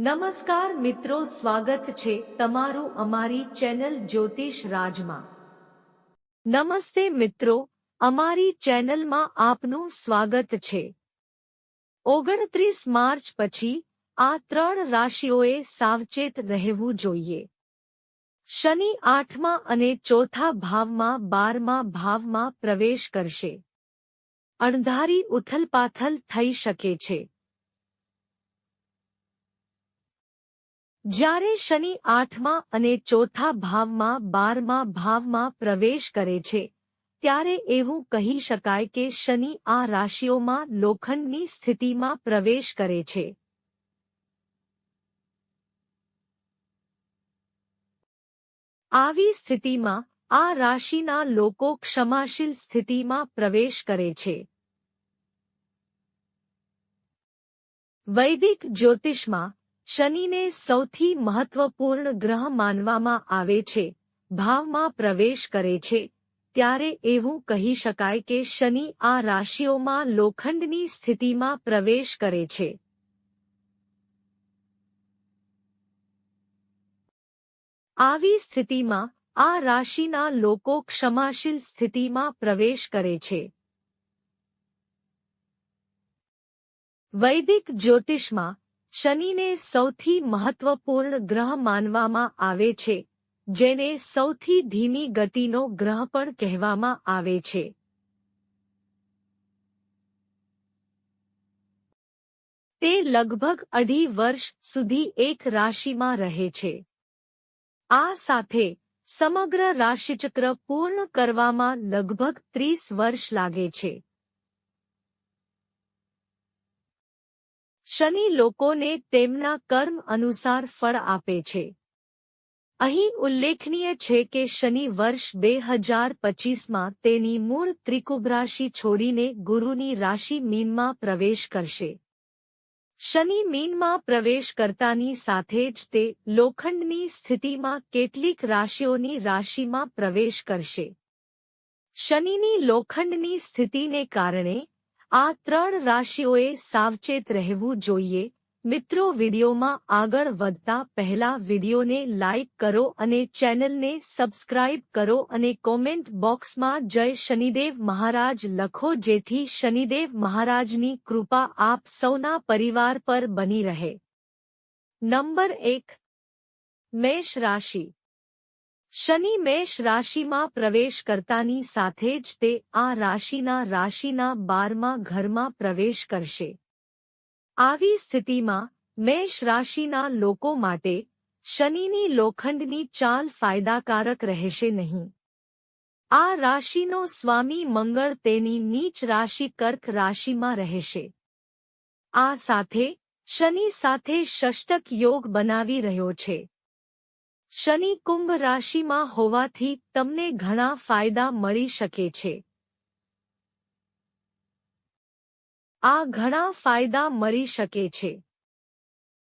નમસ્કાર મિત્રો, સ્વાગત છે તમારું અમારી ચેનલ જ્યોતિષ રાજમાં. નમસ્તે મિત્રો, અમારી ચેનલમાં આપનું સ્વાગત છે. ઓગણત્રીસ માર્ચ પછી આ ત્રણ રાશિઓએ સાવચેત રહેવું જોઈએ. શનિ આઠમા અને ચોથા ભાવમાં બારમા ભાવમાં પ્રવેશ કરશે. અણધારી ઉથલપાથલ થઈ શકે છે. જ્યારે શનિ આઠમા અને ચોથા ભાવમાં બારમા ભાવમાં પ્રવેશ કરે છે, ત્યારે એવું કહી શકાય કે શનિ આ રાશિઓમાં લોખંડની સ્થિતિમાં પ્રવેશ કરે છે. આવી સ્થિતિમાં આ રાશિના લોકો ક્ષમાશીલ સ્થિતિમાં પ્રવેશ કરે છે. વૈદિક જ્યોતિષમાં શનિને સૌથી મહત્વપૂર્ણ ગ્રહ માનવામાં આવે છે, ભાવમાં પ્રવેશ કરે છે. ત્યારે એવું કહી શકાય કે શનિ આ રાશિઓમાં લોખંડની સ્થિતિમાં પ્રવેશ કરે છે. આવી સ્થિતિમાં આ રાશિના લોકો ક્ષમાશીલ સ્થિતિમાં પ્રવેશ કરે છે. વૈદિક જ્યોતિષમાં શનિને સૌથી મહત્વપૂર્ણ ગ્રહ માનવામાં આવે છે, જેને સૌથી ધીમી ગતિનો ગ્રહ પણ કહેવામાં આવે છે. તે લગભગ અઢી વર્ષ સુધી એક રાશિમાં રહે છે. આ સાથે સમગ્ર રાશિચક્ર પૂર્ણ કરવામાં લગભગ ત્રીસ વર્ષ લાગે છે. શનિ લોકોને તેમના કર્મ અનુસાર ફળ આપે છે. અહીં ઉલ્લેખનીય છે કે શનિ વર્ષ બે હજાર પચીસમાં તેની મૂળ ત્રિકુભ રાશિ છોડીને ગુરુની રાશિ મીનમાં પ્રવેશ કરશે. શનિ મીનમાં પ્રવેશ કરતાની સાથે જ તે લોખંડની સ્થિતિમાં કેટલીક રાશિઓની રાશિમાં પ્રવેશ કરશે. શનિની લોખંડની સ્થિતિને કારણે આ ત્રણ રાશિઓએ સાવચેત રહેવું જોઈએ. મિત્રો, વિડીયોમાં આગળ વધતા પહેલા વિડીયોને લાઇક કરો અને ચેનલને સબસ્ક્રાઇબ કરો અને કોમેન્ટ બોક્સમાં જય શનિદેવ મહારાજ લખો જેથી શનિદેવ મહારાજની કૃપા આપ સૌના પરિવાર પર બની રહે. નંબર એક, મેષ રાશિ. શનિ મેષ રાશિમાં પ્રવેશ કરતાની સાથે જ તે આ રાશિના રાશિના બારમા ઘરમાં પ્રવેશ કરશે. આવી સ્થિતિમાં મેષ રાશિના લોકો માટે શનિની લોખંડની ચાલ ફાયદાકારક રહેશે નહીં. આ રાશિનો સ્વામી મંગળ તેની નીચ રાશિ કર્ક રાશિમાં રહેશે. આ સાથે શનિ સાથે ષષ્ટક યોગ બનાવી રહ્યો છે. શનિ કુંભ રાશિમાં હોવાથી તમને ઘણા ફાયદા મળી શકે છે. આ ઘણા ફાયદા મળી શકે છે.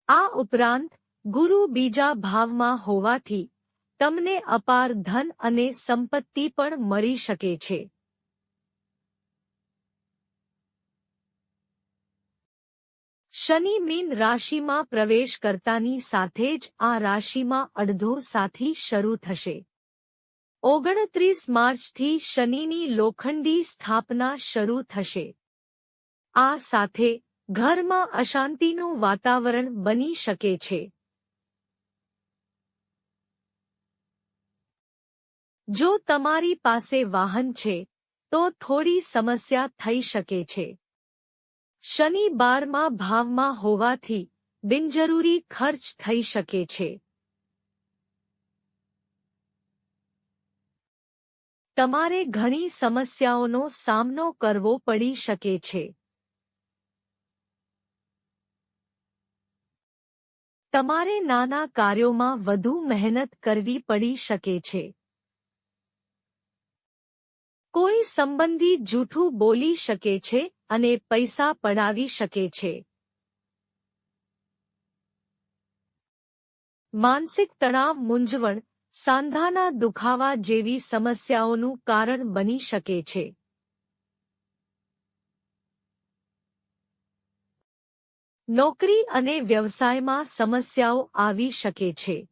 આ ઉપરાંત, ગુરુ બીજા ભાવમાં હોવાથી તમને અપાર ધન અને સંપત્તિ પણ મળી શકે છે. શનિ મીન રાશિમાં પ્રવેશ કરતાની સાથે જ આ રાશિમાં અડધો સાથી શરૂ થશે. ઓગણત્રીસ માર્ચથી શનિની લોખંડી સ્થાપના શરૂ થશે. આ સાથે ઘરમાં અશાંતિનું વાતાવરણ બની શકે છે. જો તમારી પાસે વાહન છે, તો થોડી સમસ્યા થઈ શકે છે. શનિ બારમાં ભાવમાં હોવાથી બિનજરૂરી ખર્ચ થઈ શકે છે. તમારે ઘણી સમસ્યાઓનો સામનો કરવો પડી શકે છે. તમારે નાના કાર્યોમાં વધુ મહેનત કરવી પડી શકે છે. કોઈ સંબંધી જૂઠું બોલી શકે છે અને પૈસા પડાવી શકે છે. માનસિક તણાવ મૂંઝવણ, સાંધાના દુખાવા જેવી સમસ્યાઓનું કારણ બની શકે છે. નોકરી અને વ્યવસાયમાં સમસ્યાઓ આવી શકે છે.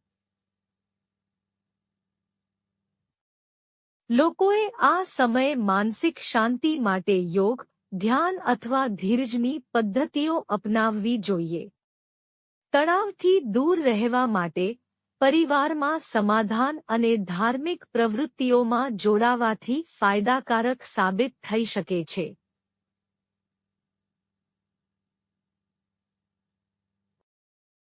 લોકોએ આ સમયે માનસિક શાંતિ માટે યોગ, ધ્યાન અથવા ધીરજની પદ્ધતિઓ અપનાવવી જોઈએ. તણાવથી દૂર રહેવા માટે પરિવારમાં સમાધાન અને ધાર્મિક પ્રવૃત્તિઓમાં જોડાવાથી ફાયદાકારક સાબિત થઈ શકે છે.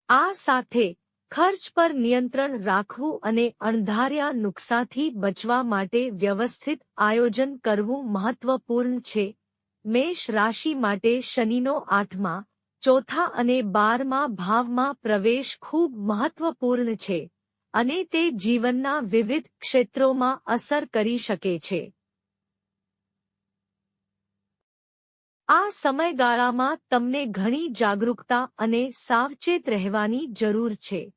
આ સાથે ખર્ચ પર નિયંત્રણ રાખવું અને અણધાર્યા નુકસાથી બચવા માટે વ્યવસ્થિત આયોજન કરવું મહત્વપૂર્ણ છે. મેષ રાશિ માટે શનિનો આઠમા, ચોથા અને બારમા ભાવમાં પ્રવેશ ખૂબ મહત્વપૂર્ણ છે અને તે જીવનના વિવિધ ક્ષેત્રોમાં અસર કરી શકે છે. આ સમયગાળામાં તમને ઘણી જાગરૂકતા અને સાવચેત રહેવાની જરૂર છે.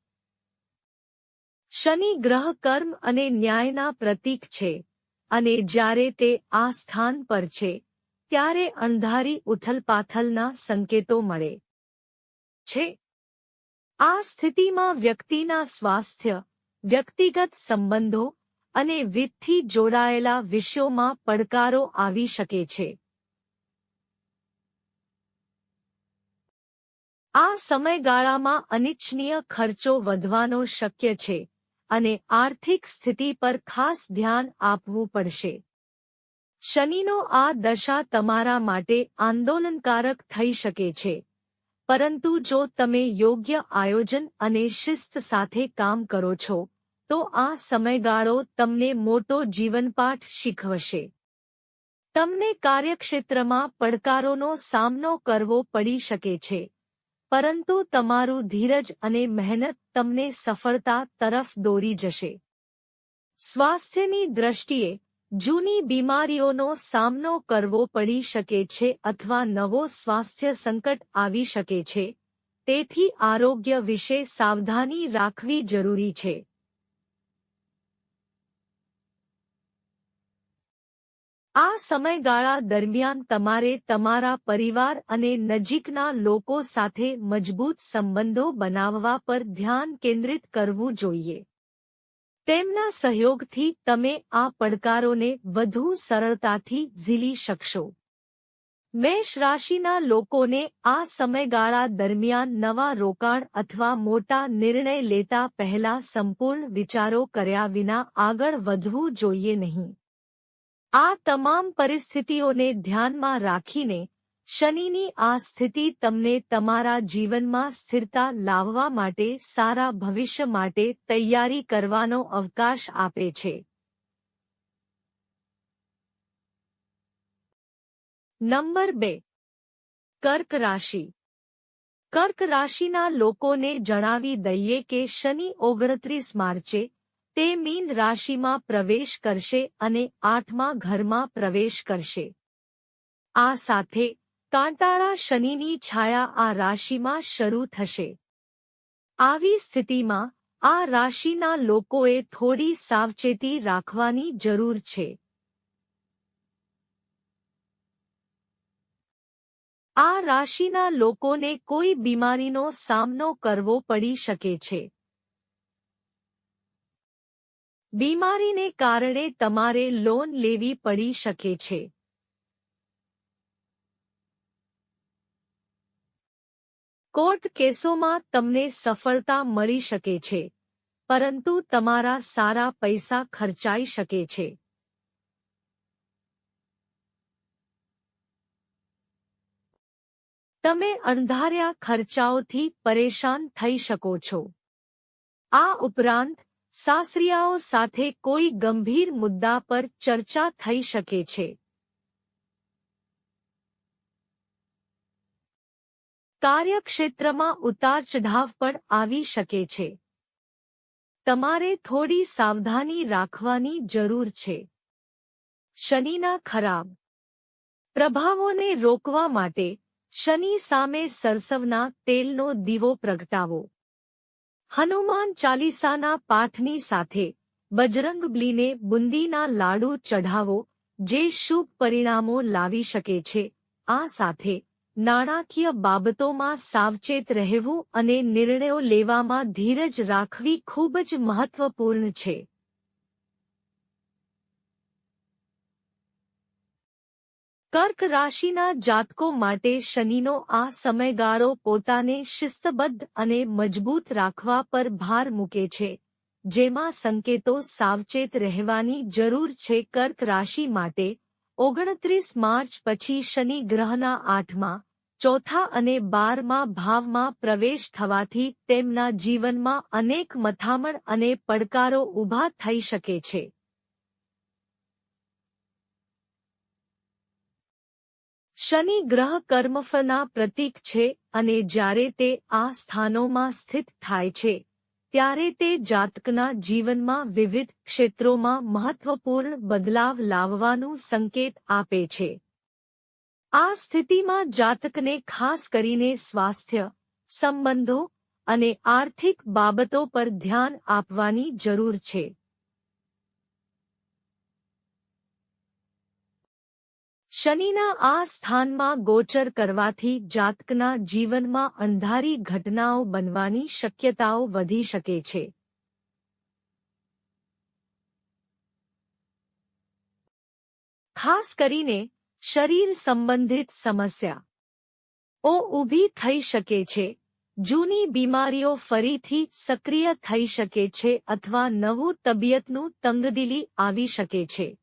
શનિ ગ્રહ કર્મ અને ન્યાયના પ્રતીક છે, અને જ્યારે તે આ સ્થાન પર છે, ત્યારે અણધારી ઉથલપાથલના સંકેતો મળે છે. આ સ્થિતિમાં વ્યક્તિના સ્વાસ્થ્ય, વ્યક્તિગત સંબંધો અને વિત્તથી જોડાયેલા વિષયોમાં પડકારો આવી શકે છે. આ સમયગાળામાં અનિચ્છનીય ખર્ચો વધવાનો શક્ય છે. અને આર્થિક સ્થિતિ પર ખાસ ધ્યાન આપવું પડશે. શનિનો આ દશા તમારા માટે આંદોલનકારક થઈ શકે છે. પરંતુ જો તમે યોગ્ય આયોજન અને શિસ્ત સાથે કામ કરો છો, તો આ સમયગાળો તમને મોટો જીવનપાઠ શીખવશે. તમને કાર્યક્ષેત્રમાં પડકારોનો સામનો કરવો પડી શકે છે. પરંતુ તમારું ધીરજ અને મહેનત તમને સફળતા તરફ દોરી જશે. સ્વાસ્થ્યની દ્રષ્ટિએ, જૂની બીમારીઓનો સામનો કરવો પડી શકે છે અથવા નવો સ્વાસ્થ્ય સંકટ આવી શકે છે. તેથી આરોગ્ય વિશે સાવધાની રાખવી જરૂરી છે. આ સમયગાળા દરમિયાન તમારે તમારા પરિવાર અને નજીકના લોકો સાથે મજબૂત સંબંધો બનાવવા પર ધ્યાન કેન્દ્રિત કરવું જોઈએ. તેમના સહયોગથી તમે આ પડકારોને વધુ સરળતાથી ઝીલી શકશો. મેષ રાશિના લોકોને આ સમયગાળા દરમિયાન નવા રોકાણ અથવા મોટા નિર્ણય લેતા પહેલા સંપૂર્ણ વિચારો કર્યા વિના આગળ વધવું જોઈએ નહીં. આ તમામ પરિસ્થિતિઓને ધ્યાનમાં રાખીને શનિની આ સ્થિતિ તમને તમારા જીવનમાં સ્થિરતા લાવવા માટે, સારા ભવિષ્ય માટે તૈયારી કરવાનો અવકાશ આપે છે. નંબર બે. કર્ક રાશિ. કર્ક રાશિના લોકોને જણાવી દઈએ કે શનિ ઓગણત્રીસ માર્ચે તે મીન રાશિમાં પ્રવેશ કરશે અને આઠમા ઘરમાં પ્રવેશ કરશે. આ સાથે કાંટાળા શનિની છાયા આ રાશિમાં શરૂ થશે. આવી સ્થિતિમાં આ રાશિના લોકોએ થોડી સાવચેતી રાખવાની જરૂર છે. આ રાશિના લોકોને કોઈ બીમારીનો સામનો કરવો પડી શકે છે. બીમારીને કારણે તમારે લોન લેવી પડી શકે છે. કોર્ટ કેસોમાં તમને સફળતા મળી શકે છે, પરંતુ તમારા સારા પૈસા ખર્ચાઈ શકે છે. તમે અણધાર્યા ખર્ચાઓથી પરેશાન થઈ શકો છો. આ ઉપરાંત સાસરિયાઓ સાથે કોઈ ગંભીર મુદ્દા પર ચર્ચા થઈ શકે છે. કાર્યક્ષેત્રમાં ઉતાર ચઢાવ પણ આવી શકે છે. તમારે થોડી સાવધાની રાખવાની જરૂર છે. શનિના ખરાબ પ્રભાવોને રોકવા માટે શનિ સામે સરસવના તેલનો દીવો પ્રગટાવો. હનુમાન ચાલીસાના પાઠની સાથે બજરંગબલીને બુંદીના લાડુ ચઢાવો, જે શુભ પરિણામો લાવી શકે છે. આ સાથે નાણાકીય બાબતોમાં સાવચેત રહેવું અને નિર્ણયો લેવામાં ધીરજ રાખવી ખૂબ જ મહત્વપૂર્ણ છે. કર્ક રાશિના જાતકો માટે શનિનો આ સમયગાળો પોતાને શિસ્તબદ્ધ અને મજબૂત રાખવા પર ભાર મૂકે છે, જેમાં સંકેતો સાવચેત રહેવાની જરૂર છે. કર્ક રાશિ માટે ઓગણત્રીસ માર્ચ પછી શનિ ગ્રહના આઠમાં, ચોથા અને બારમા ભાવમાં પ્રવેશ થવાથી તેમના જીવનમાં અનેક મથામણ અને પડકારો ઊભા થઈ શકે છે. શનિ ગ્રહ કર્મફના પ્રતીક છે અને જ્યારે તે આ સ્થાનોમાં સ્થિત થાય છે, ત્યારે તે જાતકના જીવનમાં વિવિધ ક્ષેત્રોમાં મહત્વપૂર્ણ બદલાવ લાવવાનું સંકેત આપે છે. આ સ્થિતિમાં જાતકને ખાસ કરીને સ્વાસ્થ્ય, સંબંધો અને આર્થિક બાબતો પર ધ્યાન આપવાની જરૂર છે. શનિના આ સ્થાનમાં ગોચર કરવાથી જાતકના જીવનમાં અણધારી ઘટનાઓ બનવાની શક્યતાઓ વધી શકે છે. ખાસ કરીને શરીર સંબંધિત સમસ્યા. ઓ ઊભી થઈ શકે છે. જૂની બીમારીઓ ફરીથી સક્રિય થઈ શકે છે અથવા નવું તબિયતનું તંગદિલી આવી શકે છે.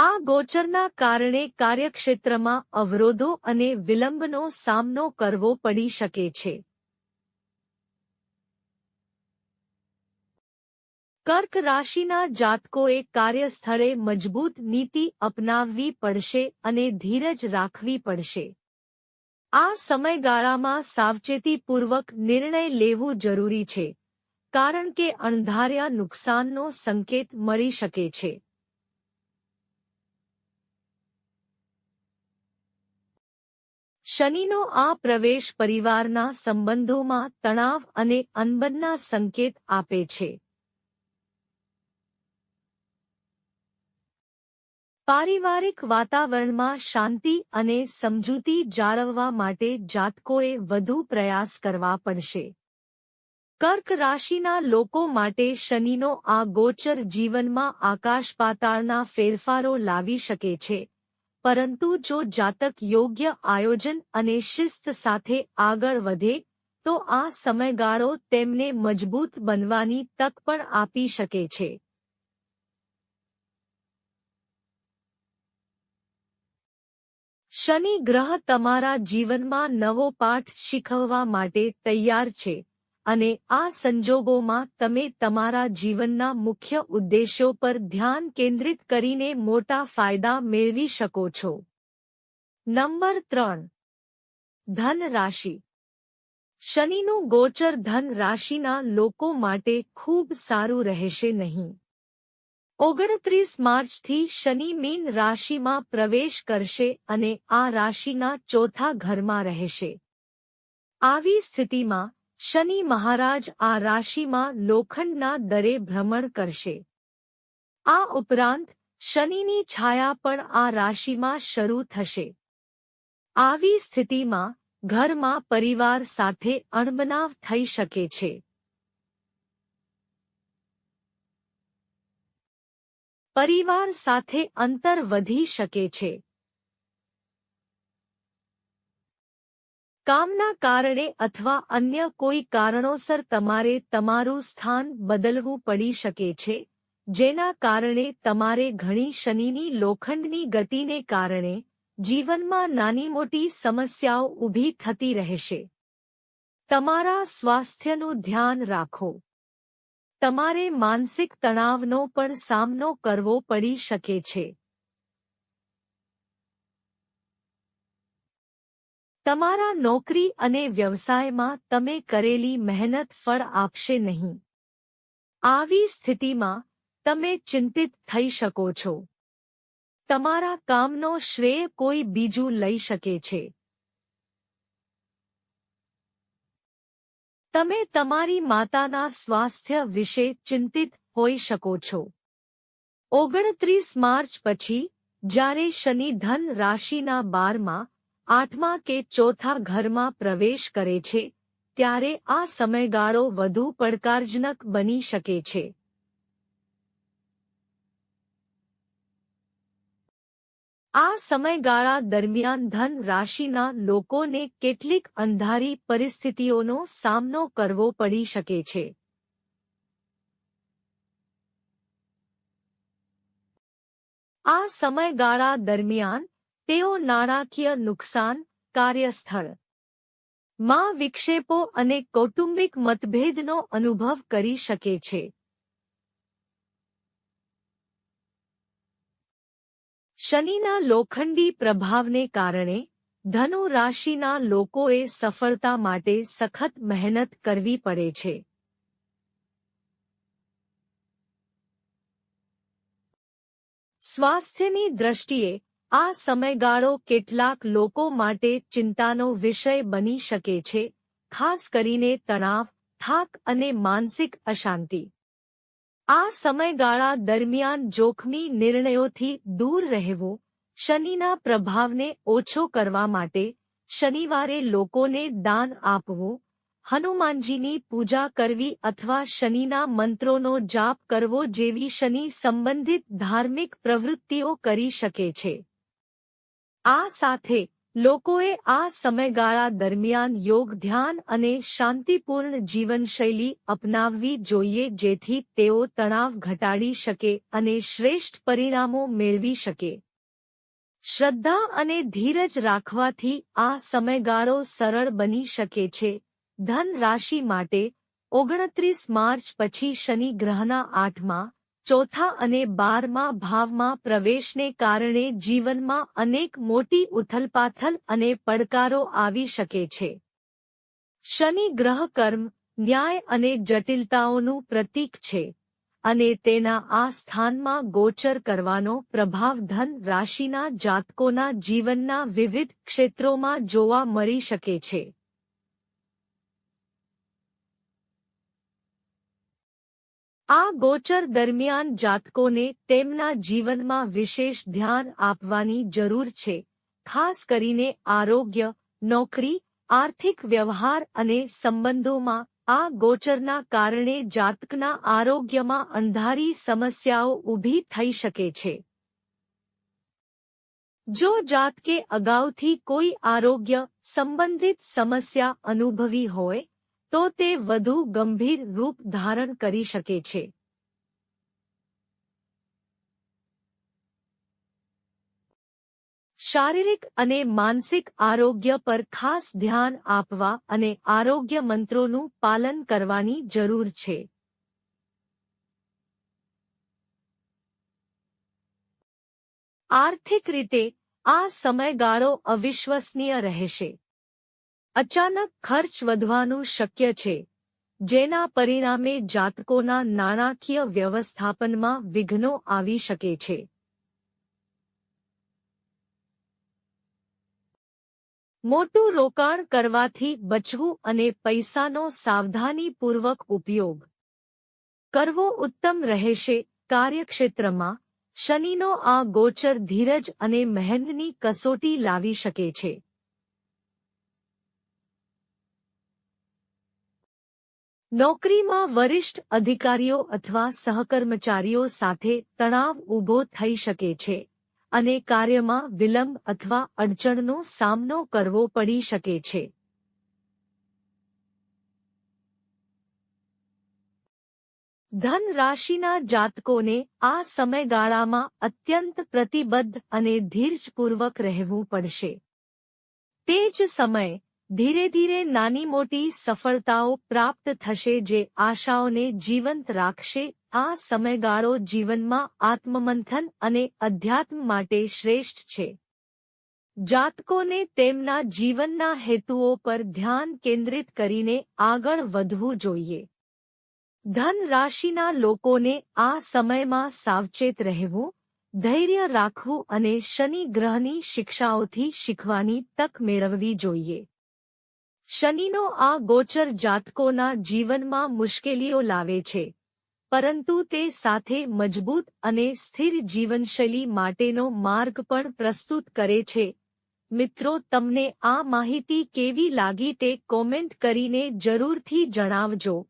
આ ગોચરના કારણે કાર્યક્ષેત્રમાં અવરોધો અને વિલંબનો સામનો કરવો પડી શકે છે. કર્ક રાશિના જાતકોએ કાર્યસ્થળે મજબૂત નીતિ અપનાવવી પડશે અને ધીરજ રાખવી પડશે. આ સમયગાળામાં સાવચેતીપૂર્વક નિર્ણય લેવું જરૂરી છે, કારણ કે અણધાર્યા નુકસાનનો સંકેત મળી શકે છે. શનિનો આ પ્રવેશ પરિવારના સંબંધોમાં તણાવ અને અનબનના સંકેત આપે છે. પારિવારિક વાતાવરણમાં શાંતિ અને સમજૂતી જાળવવા માટે જાતકોએ વધુ પ્રયાસ કરવા પડશે. કર્ક રાશિના લોકો માટે શનિનો આ ગોચર જીવનમાં આકાશ પાતાળના ફેરફારો લાવી શકે છે. પરંતુ જો જાતક યોગ્ય આયોજન અને શિસ્ત સાથે આગળ વધે, તો આ સમયગાળો તેમને મજબૂત બનવાની તક પણ આપી શકે છે. શનિ ગ્રહ તમારા જીવનમાં નવો પાઠ શીખવવા માટે તૈયાર છે. અને આ સંજોગોમાં તમે તમારા જીવનના મુખ્ય ઉદ્દેશો પર ધ્યાન કેન્દ્રિત કરીને મોટા ફાયદા મેળવી શકો છો. નંબર ત્રણ. ધન રાશિ શનિનું ગોચર ધન રાશિના લોકો માટે ખૂબ સારું રહેશે નહીં. ઓગણત્રીસ માર્ચથી શનિ મીન રાશિમાં પ્રવેશ કરશે અને આ રાશિના ચોથા ઘરમાં રહેશે. આવી સ્થિતિમાં શનિ મહારાજ આ રાશિમાં લોખંડના દરે ભ્રમણ કરશે. આ ઉપરાંત, શનિની છાયા પણ આ રાશિમાં શરૂ થશે. આવી સ્થિતિમાં, ઘરમાં પરિવાર સાથે અણબનાવ થઈ શકે છે. પરિવાર સાથે અંતર વધી શકે છે. કામના કારણે અથવા અન્ય કોઈ કારણોસર તમારે તમારું સ્થાન બદલવું પડી શકે છે, જેના કારણે તમારે ઘણી શનિની લોખંડની ગતિને કારણે જીવનમાં નાની મોટી સમસ્યાઓ ઊભી થતી રહેશે. તમારા સ્વાસ્થ્યનું ધ્યાન રાખો. તમારે માનસિક તણાવનો પણ સામનો કરવો પડી શકે છે. તમારા નોકરી અને વ્યવસાયમાં તમે કરેલી મહેનત ફળ આપશે નહીં. આવી સ્થિતિમાં તમે ચિંતિત થઈ શકો છો. તમારા કામનો શ્રેય કોઈ બીજું લઈ શકે છે. તમે તમારી માતાના સ્વાસ્થ્ય વિશે ચિંતિત હોઈ શકો છો. ઓગણત્રીસ માર્ચ પછી, જ્યારે શનિ ધન રાશિના બારમાં આઠમા કે ચોથા ઘરમાં પ્રવેશ કરે છે, ત્યારે આ સમયગાળો વધુ પડકારજનક બની શકે છે. આ સમયગાળા દરમિયાન ધન રાશિના લોકોને કેટલીક અંધારી પરિસ્થિતિઓનો સામનો કરવો પડી શકે છે. આ સમયગાળા દરમિયાન તેઓ નાણાકીય નુકસાન કાર્યસ્થળ, માં વિક્ષેપો અને કૌટુંબિક મતભેદનો અનુભવ કરી શકે છે. શનિના લોખંડી પ્રભાવને કારણે ધનુ રાશિના લોકોએ સફળતા માટે સખત મહેનત કરવી પડે છે. સ્વાસ્થ્યની દ્રષ્ટિએ આ સમયગાળો કેટલાક લોકો માટે ચિંતાનો વિષય બની શકે છે, ખાસ કરીને તણાવ, થાક અને માનસિક અશાંતિ. આ સમયગાળા દરમિયાન જોખમી નિર્ણયોથી દૂર રહેવું, શનિના પ્રભાવને ઓછો કરવા માટે, શનિવારે લોકોને દાન આપવું, હનુમાનજીની પૂજા કરવી અથવા શનિના મંત્રોનો જાપ કરવો જેવી શનિ સંબંધિત ધાર્મિક પ્રવૃત્તિઓ કરી શકે છે. આ સાથે લોકોએ આ સમયગાળા દરમિયાન યોગ ધ્યાન અને શાંતિપૂર્ણ જીવનશૈલી અપનાવવી જોઈએ જેથી તેઓ તણાવ ઘટાડી શકે અને શ્રેષ્ઠ પરિણામો મેળવી શકે. શ્રદ્ધા અને ધીરજ રાખવાથી આ સમયગાળો સરળ બની શકે છે. ધન રાશિ માટે ઓગણત્રીસ માર્ચ પછી શનિ ગ્રહના આઠમાં ચોથા અને બારમા ભાવમાં પ્રવેશને કારણે જીવનમાં અનેક મોટી ઉથલપાથલ અને પડકારો આવી શકે છે. શનિ ગ્રહ કર્મ, ન્યાય અને જટિલતાઓનું પ્રતીક છે અને તેના આ સ્થાનમાં ગોચર કરવાનો પ્રભાવ ધન રાશિના જાતકોના જીવનના વિવિધ ક્ષેત્રોમાં જોવા મળી શકે છે. આ ગોચર દરમિયાન જાતકોને તેમના જીવનમાં વિશેષ ધ્યાન આપવાની જરૂર છે, ખાસ કરીને આરોગ્ય, નોકરી, આર્થિક વ્યવહાર અને સંબંધોમાં. આ ગોચરના કારણે જાતકના આરોગ્યમાં અંધારી સમસ્યાઓ ઊભી થઈ શકે છે. જો જાતકે અગાઉથી કોઈ આરોગ્ય સંબંધિત સમસ્યા અનુભવી હોય તો તે વધુ ગંભીર રૂપ ધારણ કરી શકે છે. શારીરિક અને માનસિક આરોગ્ય પર ખાસ ધ્યાન આપવા અને આરોગ્ય મંત્રોનું પાલન કરવાની જરૂર છે. આર્થિક રીતે આ સમયગાળો અવિશ્વસનીય રહેશે. અચાનક ખર્ચ વધવાનું શક્ય છે, જેના પરિણામે જાતકોના નાણાકીય વ્યવસ્થાપનમાં વિઘ્નો આવી શકે છે. મોટું રોકાણ કરવાથી બચવું અને પૈસાનો સાવધાનીપૂર્વક ઉપયોગ કરવો ઉત્તમ રહેશે. કાર્યક્ષેત્રમાં શનિનો આ ગોચર ધીરજ અને મહેનતની કસોટી લાવી શકે છે. નોકરીમાં વરિષ્ઠ અધિકારીઓ અથવા સહકર્મચારીઓ સાથે તણાવ ઊભો થઈ શકે છે અને કાર્યમાં વિલંબ અથવા અડચણનો સામનો કરવો પડી શકે છે. ધન રાશિના જાતકોને આ સમયગાળામાં અત્યંત પ્રતિબદ્ધ અને ધીરજપૂર્વક રહેવું પડશે. તે જ સમયે ધીરે ધીરે નાની મોટી સફળતાઓ પ્રાપ્ત થશે જે આશાઓને જીવંત રાખશે. આ સમયગાળો જીવનમાં આત્મમંથન અને અધ્યાત્મ માટે શ્રેષ્ઠ છે. જાતકોને તેમના જીવનના હેતુઓ પર ધ્યાન કેન્દ્રિત કરીને આગળ વધવું જોઈએ. ધન રાશિના લોકોને આ સમયમાં સાવચેત રહેવું, ધૈર્ય રાખવું અને શનિ ગ્રહની શિક્ષાઓથી શીખવાની તક મેળવવી જોઈએ. શનિનો આ ગોચર જાતકોના જીવનમાં મુશ્કેલીઓ લાવે છે. પરંતુ તે સાથે મજબૂત અને સ્થિર જીવનશૈલી માટેનો માર્ગ પણ પ્રસ્તુત કરે છે. મિત્રો, તમને આ માહિતી કેવી લાગી તે કોમેન્ટ કરીને જરૂરથી જણાવજો.